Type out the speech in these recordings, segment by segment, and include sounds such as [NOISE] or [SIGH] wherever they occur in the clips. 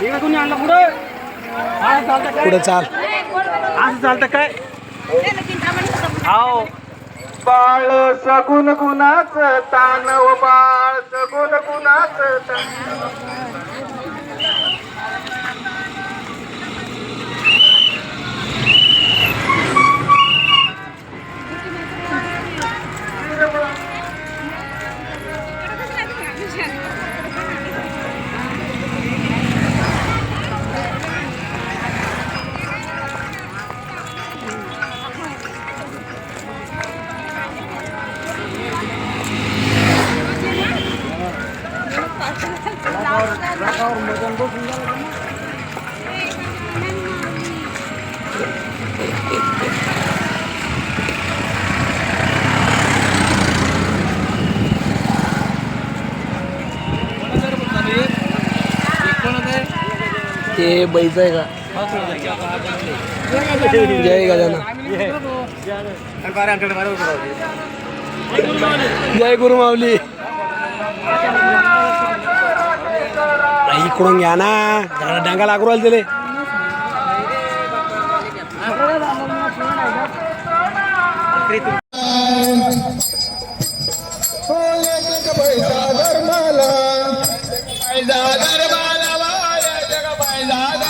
हे कोणी आणलं पुढं? पुढे चाल. असं चालतं काय? हाव बाळ सगुण गुणाच तान व बाळ सगुण गुणाच तान ते बैच आहे का? जय गजानन. जय गुरु माऊली. इकडून घ्या ना. जरा डांगा लागू राहिले त्याला धर्म करा पकड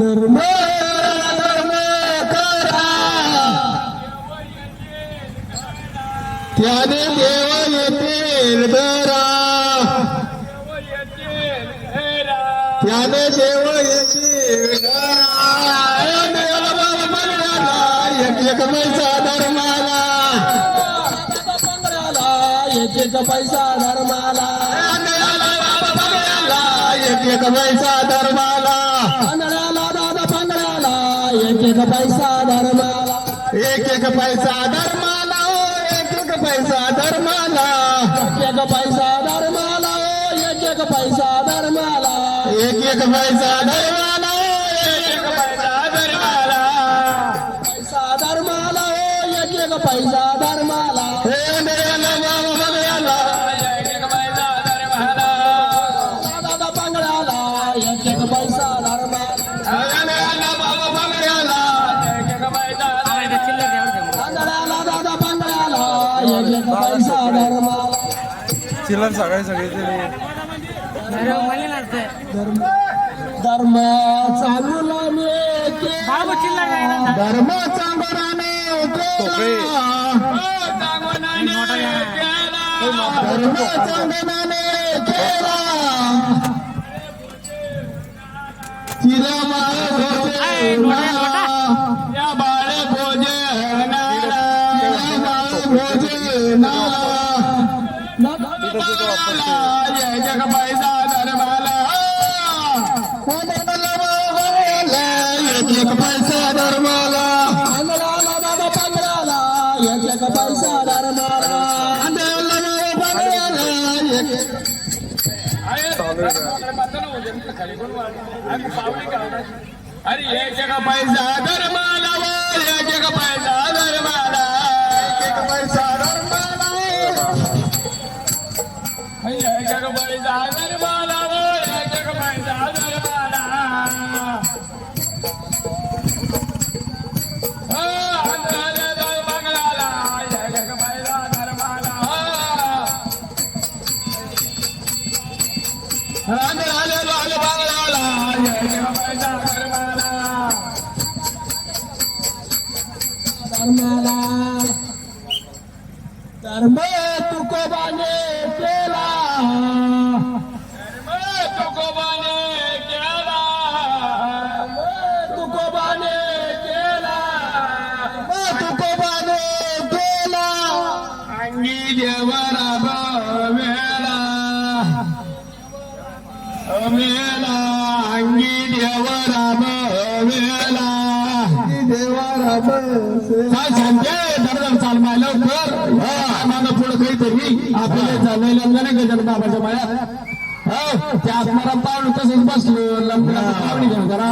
धर्म करा त्याने देव येतील बरा त्याने देव येतील पैसा धर्माला पैसा धर्माला पैसा धर्माला दादा पंधराला एक एक पैसा धर्माला एक एक पैसा धर्माला एक एक पैसा धर्माला एक एक पैसा धर्माला एक एक पैसा धर्माला एक एक पैसा धर्माला धर्माला बाबा बघायला एक एक पैसा तांदळाला दादा पांगळाला एक एक पैसा धर्माला चिल्लर सगळे सगळे धर्म चांगला धर्म केला धर्म चांगलाने केला चिरमाळ एक अरे हे एक पैसा धर्माला एक एक पैसा धर्माला पैसा धर्माला पैसा धर्माला देवरा मेला मेला अंगी देवरा मेला नाही गजन बाबाच्या माया? हो, त्या आत्माला पाहून तसंच बसलो. लंबला पाहुणी घेऊन करा.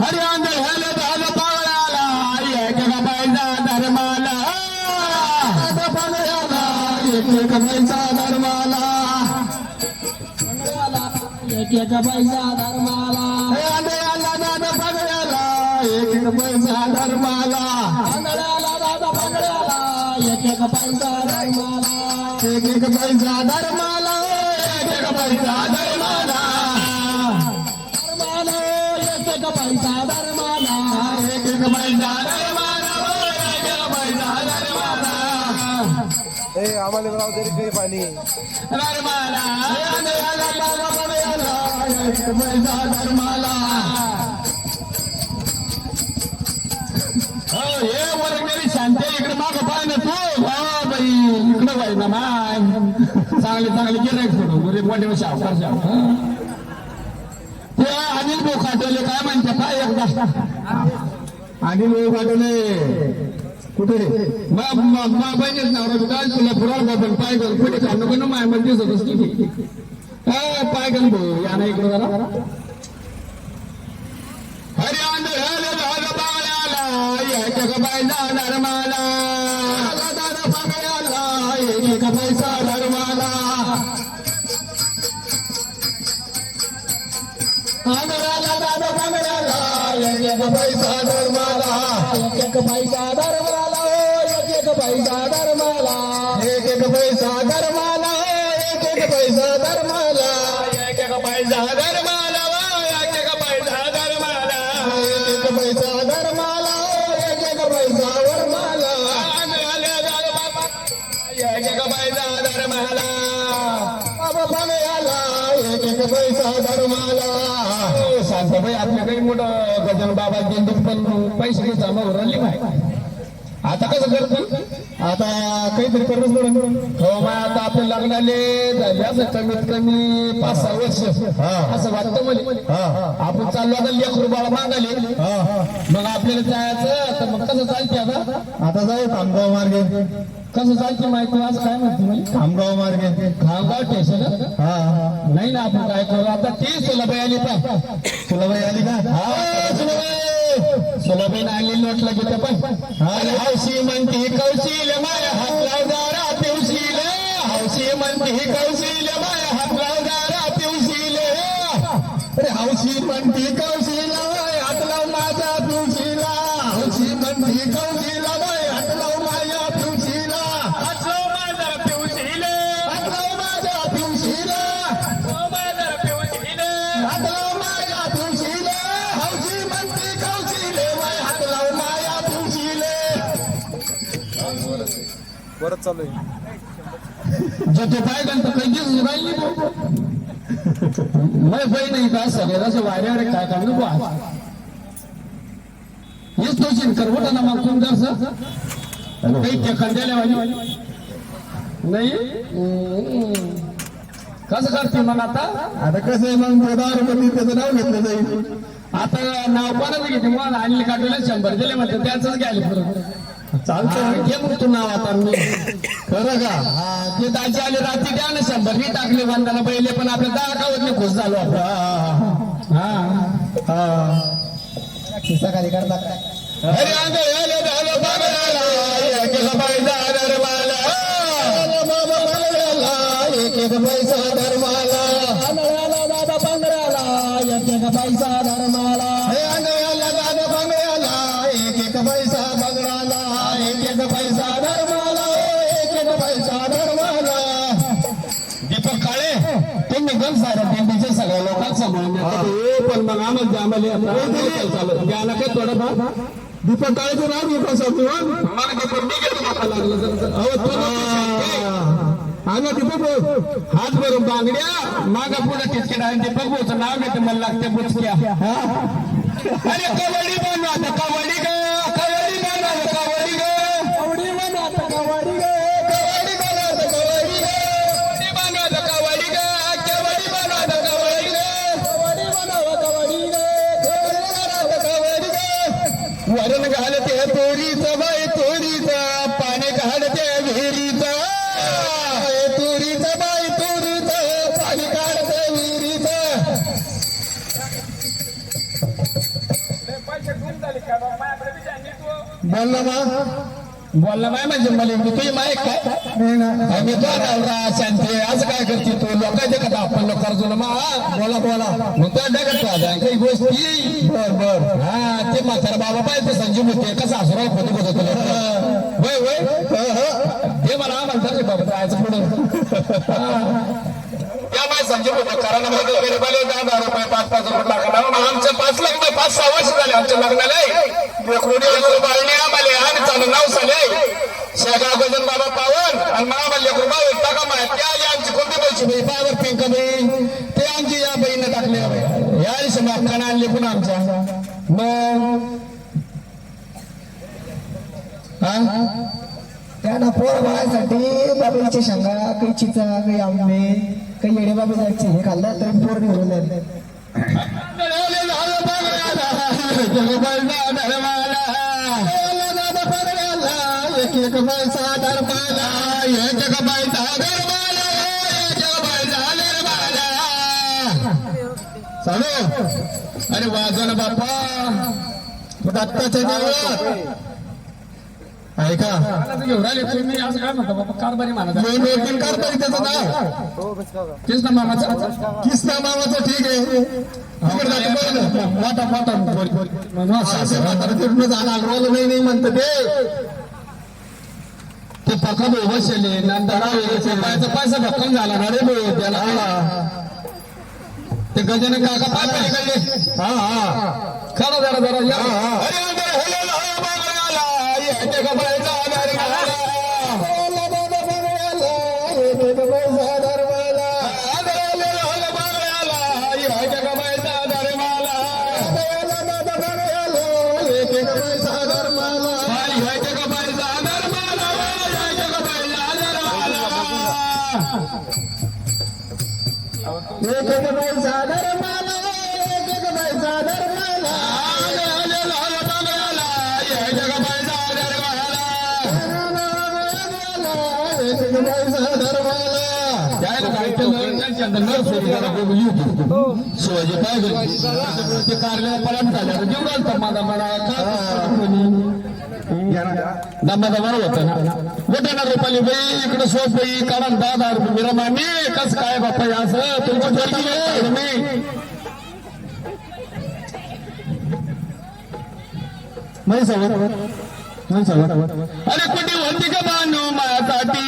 हरियाण झालं झालं पावळाला आई का पाहिजे धर्माला. एक धर्माला एक एक पैसा धर्माला आंधळ्याला दादा एक पैसा धर्माला आंधळ्याला दादा एक एक पैसा धर्माला एक एक पैसा धर्माला एक एक पैसा धर्माला धर्माला एक एक पैसा धर्माला एक एक पैसा धर्माला एक एक पैसा धर्माला ए आम्हाला राव तरी काही पाणी. हो हे वर्गणी शांती इकडे माग पाय ना तू. हो बाई इकडे बाई ना माय. चांगले चांगले गिरायक सोडू गरीब मोठे शावकार शाव. ते अनिल भाऊ खाटवले काय म्हणते? काय एकदा. अनिल भाऊ खाटवले कुठे? बाबाईनेच नवरा बी तुला पुरा पण पाय घाल कुठे खाणं पण माय मला दिसत असते पाय घाल भाऊ या नाही इकडे जरा. हरी आंधळ भाग पाळाला दादा पाळाला दादा पांगळाला கையாடர் மாலா आता करतो काहीतरी करूच पडेल हो मग आता आपल्या लग्नाले झाले कमीत कमी पाच सहा वर्ष. असं वाटतं मला. आपण चाललो आता लेकरू बाळा मागाले मग आपल्याला जायचं तर मग कसं चालते आता? आता जाऊ खामगाव मार्गे. कसं चालते माहिती आज काय म्हणते मला खामगाव मार्गे. खामगाव स्टेशन हा. नाही ना आपण काय करू? आता ती सुलभाई आली का? तुला बाई आली का तुला आलेली नाही नोटला घेत पण. हौशी म्हणती कौशील माय हात लावदारा पिवशील. हौशी म्हणती परत चालू आहे. नाही का? सगळे असं वाऱ्यावर काय काम नको हेच तो शिनकर होता ना मग कोण जरस काही ते खंड्याला वाली. नाही. कसं करते मग आता? आता कसं आहे मग? दारूपती त्याचं नाव घेतलं जाईल. आता नाव कोणाचं घेते? मग आणले काढलेले शंभर दिले म्हणते त्याच घ्यायला परत चालतं घे मग तू नाव आता मी. खरं का? हा, ते दाजी आले रात्री द्या ना शंभर. मी टाकले पहिले पण आपल्या दहा गावातले खुश झालो आपण. हा. सकाळी करता अरे आले एक पैसा धर्माला बाबा एक एक पैसा धर्माला पंधराला एक एक पैसा धर्माला मग आम्हाला आम्हाला चालू द्या ना काय थोडंफार? दीपक काळेचं नाव घेतो सर तो ना दीपक भाऊ? हात भरून बांगड्या मागा पुढे टिचके आणि दीपक भाऊचं नाव घेते मला लागते बुचक्या. अरे कबड्डी बनवा आता कबड्डी ग बोल ना मा बोलला माय म्हणजे मला मी तुझी माय काय? नाही मी तो नवरा शांती असं काय करते तू? लोकांच्या कथा आपण लोक कर्ज मा. बोला बोला. मग तो डगत काही गोष्टी बर बर. हा ते म्हातारा बाबा पाहिजे संजीव होते कसा असरा होते होत तुला? वय वय. हे मला म्हणतात बाबा जायचं पुढे. [LAUGHS] त्यामुळे संजीव होते कारण मध्ये गरीबाले दहा रुपये पाच पाच रुपये लागला आमचे पाच लाख नाही पाच सहा वर्ष झाले आमच्या लग्नाला लेकरुडी लेकरू बाळणे आम्हाला आणि चालू नाव झाले. शेगा गजन बाबा पावन आणि मामा लेकरू बाळ टाका माय त्या आली आमची कोणती पैसे बाई? पावर पिंक बाई. ते आमची या बहीण टाकले या दिवशी समाप्ताना आणले पुन्हा आमच्या. मग? त्यांना पोर बाळासाठी बाबाईच्या शेंगा काही चिचा काही आंबे. काही येडे बाबा जायची हे खाल्लं तरी पोर निघून जाईल एक पैसा दरबाला एक पैसा दरबाला एक पैसा दरबाला चालू अरे वाजन बापा आत्ताच्या देवळात ऐका तुम्ही असं काय म्हणता? बाबा कारभारी त्याचं नाव. कृष्ण मामाचं कृष्ण मामाचं ठीक आहे. मोठा मोठा तिकडून जाणार रोल नाही नाही म्हणतं ते. ते पका भाऊ बसले नंतर पैसा पैसा भक्कम झाला ना रे भाऊ त्याला ते गजानन काका पाय हा हा. खरं जरा जरा या. अरे एक एक पैसा धर्माला एक एक पैसा धर्माला शिवाजी पाहिजे ते कार्यालय पलट झाल्यावर जेवढं आलतं माझा मला दमादा बरं होतं ना. मोठ्या रुपाली बाई इकडे सोपई काढा दहा दहा रुपये मिरा मामी कस काय बाप्पा हे असं? तुमची पोरगी सवत नाही सवत अरे कुठे होती का बानू माझ्यासाठी?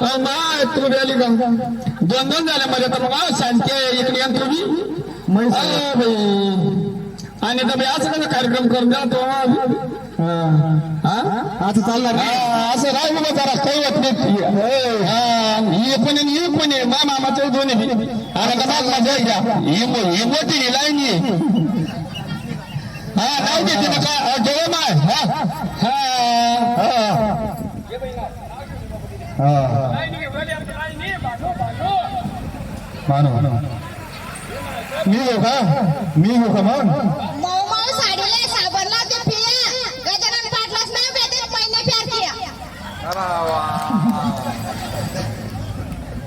अ, माय तू आली का दोन दोन झाले माझ्या तर मग शांती आहे इकडे या तुम्ही. आणि तुम्ही असं कसं कार्यक्रम करून द्या तो? हा? आता चालणार असं राह बघा जरा काही होत नाही. हा, ही पण आहे, ही पण आहे. मा मामाचं दोन्ही. बी. अरे का बाग माझ्या घ्या ही ही मोठी ही लाईन आहे. हा नाव घेते ना का जेव्हा माय. हा हा. मानो मी हो का? मी हो का मग मऊ साडीला साबणला ते पिया. गजानन महिने प्यार किया.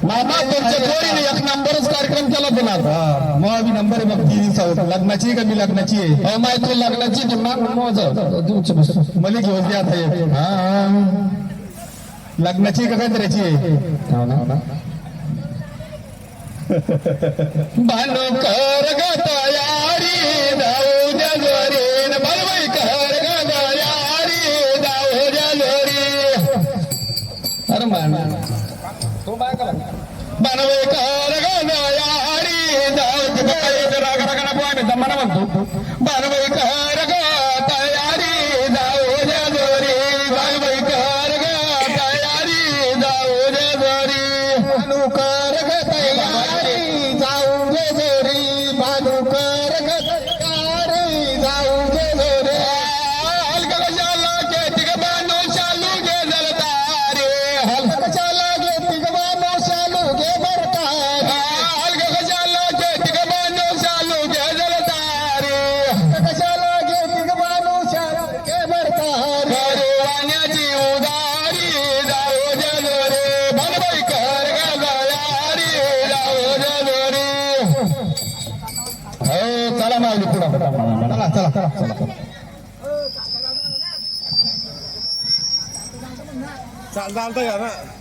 मामा तुमच्या जोडीने एक नंबरच कार्यक्रम केला हा मग मी नंबर बघ ती सवत लग्नाची आहे का मी लग्नाची आहे? अहो माहिती लग्नाची माग तुमच्या मला घेऊन द्या आता. हा. लग्नाची का काय करायची आहे कर ग तयारी जाऊ द्या जोरीन बलवाई कर ग तयारी जाऊ द्या जोरी अरे मान कर ग तयारी जाऊ द्या म्हणतो. चालतं या ना